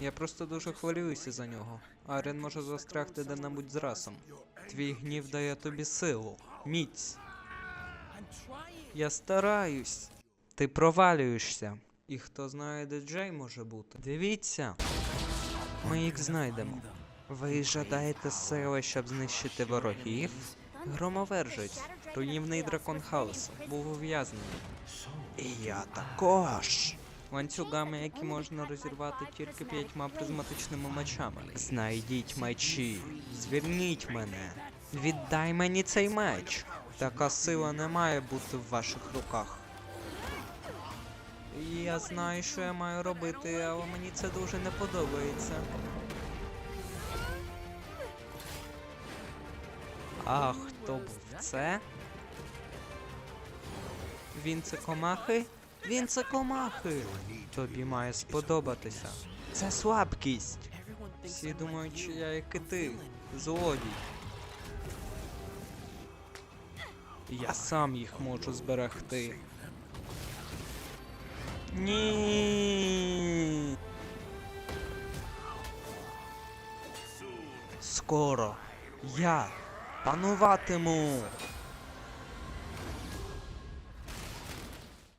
Я просто дуже хвилююся за нього. Арен може застрягти де-небудь з расом. Твій гнів дає тобі силу, міць. Я стараюсь. Ти провалюєшся. І хто знає, де Джей може бути? Дивіться. Ми їх знайдемо. Ви жадаєте сили, щоб знищити ворогів? Громовержець, руйнівний дракон хаосу, був ув'язнений. І я також. Ланцюгами, які можна розірвати тільки п'ятьма призматичними мечами. Знайдіть мечі, звільніть мене. Віддай мені цей меч. Така сила не має бути в ваших руках. Я знаю, що я маю робити, але мені це дуже не подобається. А хто був це? Він це комахи? Він це комахи. Тобі має сподобатися. Це слабкість. Всі думають, що я як і ти, злодій. Я сам їх можу зберегти. Ні. Скоро я пануватиму.